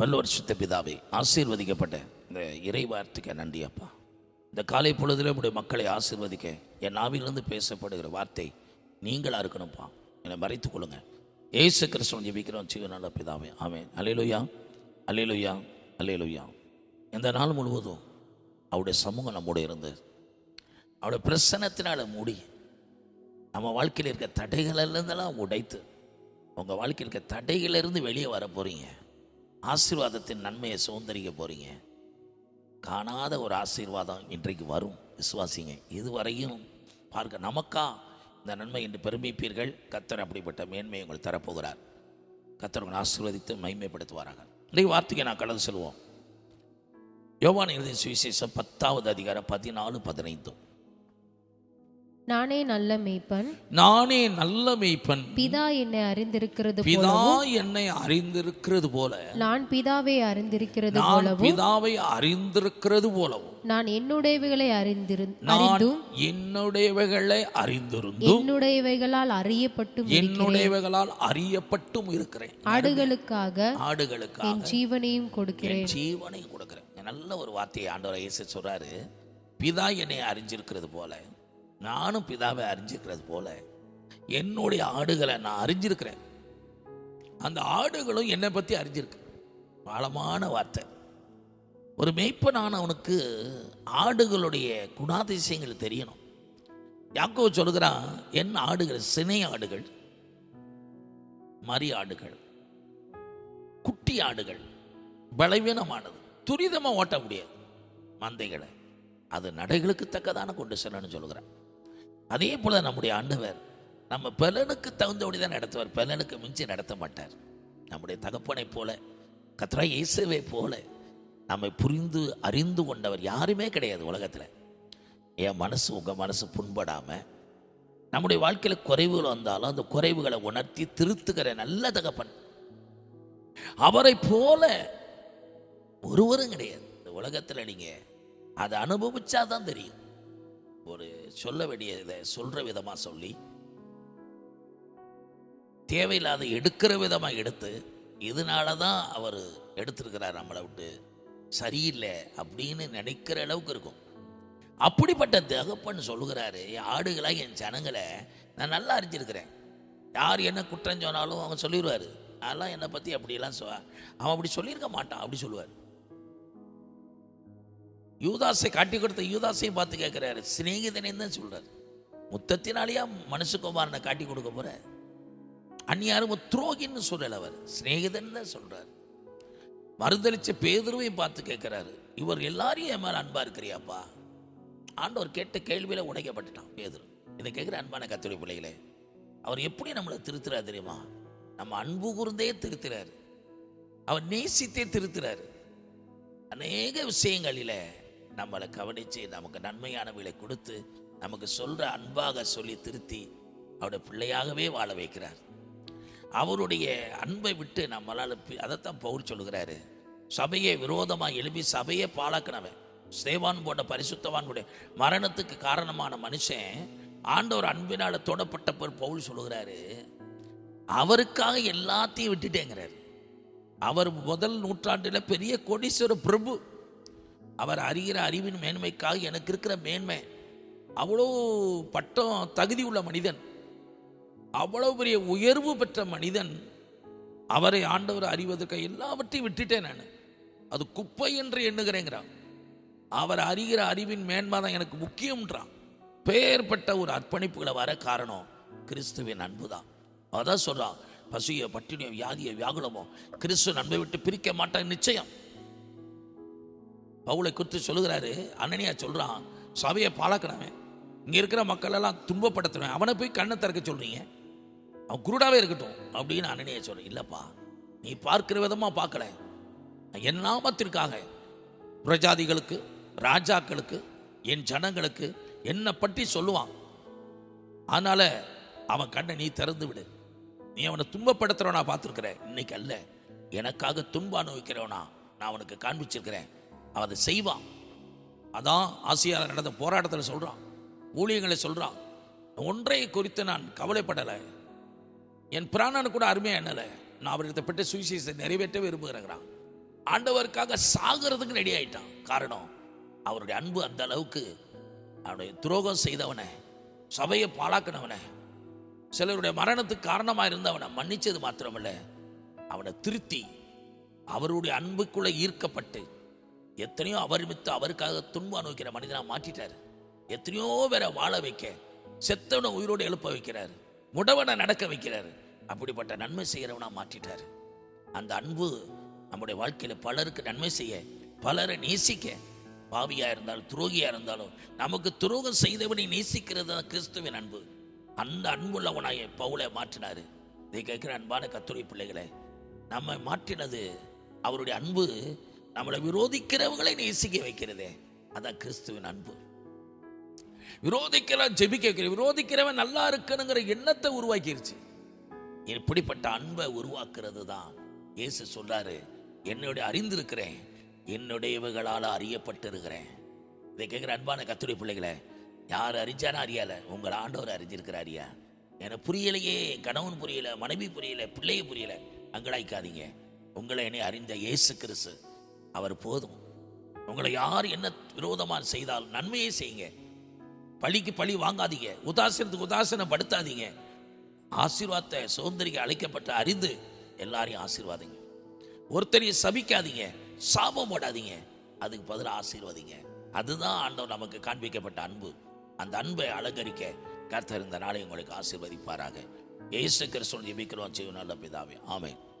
வல்லவர் சுத்த பிதாவை ஆசீர்வதிக்கப்பட்ட இந்த இறை வார்த்தைக்கு நன்றி அப்பா. இந்த காலை பொழுதில் உடைய மக்களை ஆசீர்வதிக்க என் நாவிலிருந்து பேசப்படுகிற வார்த்தை நீங்களாக இருக்கணும்ப்பா. என்னை மறைத்து கொள்ளுங்க. ஏசு கிறிஸ்துவன் ஜெபிக்கிறோம். சிவ நல்ல பிதாவே ஆமேன். அலையலுயா அலையலுயா அலையலுயா இந்த நாள் முழுவதும் அவருடைய சமூகம் நம்மோடு இருந்து அவருடைய பிரசனத்தினால் மூடி நம்ம வாழ்க்கையில் இருக்க தடைகளிலிருந்தெல்லாம் உடைத்து உங்கள் வாழ்க்கையில் இருக்க தடைகளிலிருந்து வெளியே வர போகிறீங்க ஆசீர்வாதத்தின் நன்மையை சுதந்திரிக்க போகிறீங்க காணாத ஒரு ஆசீர்வாதம் இன்றைக்கு வரும். விசுவாசிங்க இதுவரையும் பார்க்க நமக்கா இந்த நன்மை என்று பெருமிப்பீர்கள். கத்தர் அப்படிப்பட்ட மேன்மையை உங்களுக்கு தரப்போகிறார். கத்தர் உங்களை ஆசீர்வதித்து மைமைப்படுத்துவாராங்க இன்றைக்கு வார்த்தைக்கு நான் கடந்து செல்வோம். யோவான் எழுதிய சுவிசேஷம் பத்தாவது அதிகாரம் பதினாலு பதினைந்தும் நானே நல்ல மேய்ப்பன். நானே நல்ல மெய்ப்பன். பிதா என்னை அறிந்திருக்கிறது பிதா என்னை அறிந்திருக்கிறது போல. நான் பிதாவை அறிந்திருக்கிறது போலவும் பிதாவை அறிந்திருக்கிறது போலவும். நான் என்னுடையவைகளை அறிந்திரு நான் அறிந்தும் என்னுடையவைகளை அறிந்திருந்தும் என்னுடையவைகளால் அறியப்பட்டும் என்னுடையவைகளால் அறியப்பட்டும் இருக்கிறேன். ஆடுகளுக்காக ஆடுகளுக்காக என் ஜீவனையும் கொடுக்கிறேன். என் ஜீவனை கொடுக்கிறேன். நல்ல ஒரு வார்த்தையை ஆண்டவர் இயேசு சொல்றாரு. பிதா என்னை அறிஞ்சிருக்கிறது போல. நானும் பிதாவை அறிஞ்சிருக்கிறது போல என்னுடைய ஆடுகளை நான் அறிஞ்சிருக்கிறேன். அந்த ஆடுகளும் என்னை பற்றி அறிஞ்சிருக்கு. ஆழமான வார்த்தை. ஒரு மெய்ப்பனானவனுக்கு ஆடுகளுடைய குணாதிசயங்கள் தெரியணும். யாக்கோ சொல்கிறான் என் ஆடுகள் சினை ஆடுகள் மரி ஆடுகள் குட்டி ஆடுகள் பலவீனமானது துரிதமாக ஓட்ட முடியாது. மந்தைகளை அது நடைகளுக்கு தக்கதான கொண்டு செல்லணும்னு சொல்கிறான் அதே போல நம்முடைய ஆண்டவர் நம்ம பலனுக்கு தகுந்தபடி தான் நடத்துவார். பலனுக்கு மிஞ்சி நடத்த மாட்டார். நம்முடைய தகப்பனை போல கத்ரா இயேசுவை போல நம்மை புரிந்து அறிந்து கொண்டவர் யாருமே கிடையாது உலகத்தில். என் மனசு உங்கள் மனசு புண்படாமல் நம்முடைய வாழ்க்கையில் குறைவுகள் வந்தாலும் அந்த குறைவுகளை உணர்த்தி திருத்துகிற நல்ல தகப்பன். அவரை போல ஒருவரும் கிடையாது. இந்த உலகத்தில் நீங்கள் அதை அனுபவிச்சாதான் தெரியும். ஒரு சொல்ல வேண்டியதை சொல்ற விதமாக சொல்லி தேவையில்லாத எடுக்கிற விதமாக எடுத்து இதனால தான் அவர் எடுத்திருக்கிறார் நம்மளை விட்டு. சரியில்லை அப்படின்னு நினைக்கிற அளவுக்கு இருக்கும். அப்படிப்பட்ட தகப்பன் சொல்லுகிறாரு ஆடுகளாக என் ஜனங்களை நான் நல்லா அறிஞ்சிருக்கிறேன். யார் என்ன குற்றம் சொன்னாலும் அவங்க சொல்லிடுவார். அதெல்லாம் என்னை பற்றி அப்படியெல்லாம் சொ அவன் அப்படி சொல்லியிருக்க மாட்டான். அப்படி சொல்லுவார். யூதாசை காட்டி கொடுத்த யூதாசையும் பார்த்து கேட்குறாரு. சிநேகிதனே தான் சொல்கிறார் முத்தத்தினாலேயா மனுஷகுமாரனை காட்டி கொடுக்க போகிற அந்நியாரும் துரோகின்னு சொல்லலை அவர். சிநேகிதன் தான் சொல்கிறார் மறுதளிச்ச பேதுருவையும் பார்த்து கேட்குறாரு. இவர் எல்லாரையும் என் மேலே அன்பாக இருக்கிறியாப்பா? ஆண்டவர் கேட்ட கேள்வியில் உடைக்கப்பட்டுட்டான் பேதுரு. இதை கேட்குற அன்பான கத்துடைய பிள்ளைகளே அவர் எப்படி நம்மளை திருத்துறாரு தெரியுமா? நம்ம அன்பு கூர்ந்தே திருத்துறாரு. அவர் நேசித்தே திருத்துறாரு. அநேக விஷயங்களில் நம்மளை கவனித்து நமக்கு நன்மையானவைகளை கொடுத்து நமக்கு சொல்கிற அன்பாக சொல்லி திருத்தி அவருடைய பிள்ளையாகவே வாழ வைக்கிறார். அவருடைய அன்பை விட்டு நம்மளால் அதைத்தான் பவுல் சொல்லுகிறாரு. சபையை விரோதமாக எழுப்பி சபையை பாழாக்கினவன் சேவான் போன்ற பரிசுத்தவான்களுடைய மரணத்துக்கு காரணமான மனுஷன் ஆண்டவர் அன்பினால் தொடப்பட்ட பிறகு பவுல் சொல்லுகிறாரு அவருக்காக எல்லாத்தையும் விட்டுட்டேங்கிறார். அவர் முதல் நூற்றாண்டில் பெரிய கோடீஸ்வர பிரபு. அவர் அறிகிற அறிவின் மேன்மைக்காக எனக்கு இருக்கிற மேன்மை. அவ்வளோ பட்டம் தகுதி உள்ள மனிதன். அவ்வளோ பெரிய உயர்வு பெற்ற மனிதன். அவரை ஆண்டவர் அறிவதற்கு எல்லாவற்றையும் விட்டுட்டேன் நான். அது குப்பை என்று எண்ணுகிறேங்கிறான். அவர் அறிகிற அறிவின் மேன்மை தான் எனக்கு முக்கியம்ன்றான். பெயர்பட்ட ஒரு அர்ப்பணிப்புகளை வர காரணம் கிறிஸ்துவின் அன்பு தான். அதான் சொல்றான் பசியோ பட்டினியோ வியாதியோ வியாகுலமோ கிறிஸ்து நன்மை விட்டு பிரிக்க மாட்டான் நிச்சயம். பவுலை குறித்து சொல்லுகிறாரு. அண்ணனியா சொல்றான் சபையை பாழாக்கினவன். இங்க இருக்கிற மக்கள் எல்லாம் துன்பப்படுத்துறவன். அவனை போய் கண்ணை திறக்க சொல்றீங்க. அவன் குருடாவே இருக்கட்டும் அப்படின்னு அண்ணனியா சொல்றேன். இல்லப்பா நீ பார்க்கிற விதமா பார்க்கல. என் நாமத்திற்காக பிரஜாதிகளுக்கு ராஜாக்களுக்கு என் ஜனங்களுக்கு என்னை பற்றி சொல்லுவான். அதனால அவன் கண்ணை நீ திறந்து விடு. நீ அவனை துன்பப்படுத்துறவனா பார்த்துருக்குற. இன்னைக்கு அல்ல. எனக்காக துன்ப அனுபவிக்கிறவனா நான் அவனுக்கு காண்பிச்சிருக்கிறேன். அதை செய்வான். அதான் ஆசியாவில் நடந்த போராட்டத்தில் சொல்கிறான் ஊழியங்களை சொல்கிறான் ஒன்றை குறித்து நான் கவலைப்படலை. என் பிராணனு கூட அருமையாக எண்ணலை. நான் அவரிடத்தை பெற்ற சுவிசேஷத்தை நிறைவேற்ற விரும்புகிறேங்கிறான். ஆண்டவருக்காக சாகிறதுக்கு ரெடி ஆயிட்டான். காரணம் அவருடைய அன்பு அந்த அளவுக்கு அவனுடைய துரோகம் செய்தவனை சபையை பாழாக்கினவனை சிலருடைய மரணத்துக்கு காரணமாக இருந்தவனை மன்னிச்சது மாத்திரமில்லை. அவனை திருத்தி அவருடைய அன்புக்குள்ளே ஈர்க்கப்பட்டு எத்தனையோ அவர்மித்து அவருக்காக துன்பம் அனுபவிக்கிற மனிதனாக மாற்றிட்டார். எத்தனையோ பேரை வாழ வைக்க செத்தவனை உயிரோடு எழுப்ப வைக்கிறார். முடவனை நடக்க வைக்கிறார். அப்படிப்பட்ட நன்மை செய்கிறவனா மாற்றிட்டார். அந்த அன்பு நம்முடைய வாழ்க்கையில் பலருக்கு நன்மை செய்ய பலரை நேசிக்க பாவியாக இருந்தாலும் துரோகியாக இருந்தாலும் நமக்கு துரோகம் செய்தவனை நேசிக்கிறது தான் கிறிஸ்துவின் அன்பு. அந்த அன்புள்ளவனாய பவுலை மாற்றினார். இதை கேட்கிற அன்பான கத்துரை பிள்ளைகளை நம்மை மாற்றினது அவருடைய அன்பு நம்மளை விரோதிக்கிறவங்களை நேசிக்க வைக்கிறதே. அதான் கிறிஸ்துவின் அன்பு. விரோதிக்கிற ஜெபிக்க வைக்கிற விரோதிக்கிறவன் நல்லா இருக்கணுங்கிற எண்ணத்தை உருவாக்கிருச்சு. இப்படிப்பட்ட அன்பை உருவாக்குறது தான் இயேசு சொல்றாரு. என்னுடைய அறிந்திருக்கிறேன் என்னுடையவர்களால் அறியப்பட்டிருக்கிறேன். இதை கேட்குற அன்பான கத்துரை பிள்ளைகளை யார் அறிஞ்சானா அறியால உங்கள் ஆண்டவர் அறிஞ்சிருக்கிறாரியா எனக்கு புரியலையே கணவன் புரியல மனைவி புரியல பிள்ளைய புரியல. அங்கலாய்க்காதீங்க. உங்களை என்னை அறிந்த இயேசு கிறிஸ்து. அவர் போதும். உங்களை யார் என்ன விரோதமாக செய்தால் நன்மையே செய்யுங்க. பழிக்கு பழி வாங்காதீங்க. உதாசனத்துக்கு உதாசனப்படுத்தாதீங்க ஆசீர்வாதத்தை சுதந்திரிக்க அழைக்கப்பட்ட அறிந்து எல்லாரையும் ஆசீர்வாதிங்க. ஒருத்தரையும் சபிக்காதீங்க. சாபம் போடாதீங்க. அதுக்கு பதிலாக ஆசீர்வாதிங்க. அதுதான் ஆண்டவர் நமக்கு காண்பிக்கப்பட்ட அன்பு. அந்த அன்பை அலங்கரிக்க கர்த்தர் இந்த நாளை உங்களுக்கு ஆசீர்வதிப்பாராக. இயேசு கிறிஸ்துவன் ஜெபிக்கிறோம். செய்யும் நல்ல பிதாவே. ஆமென்.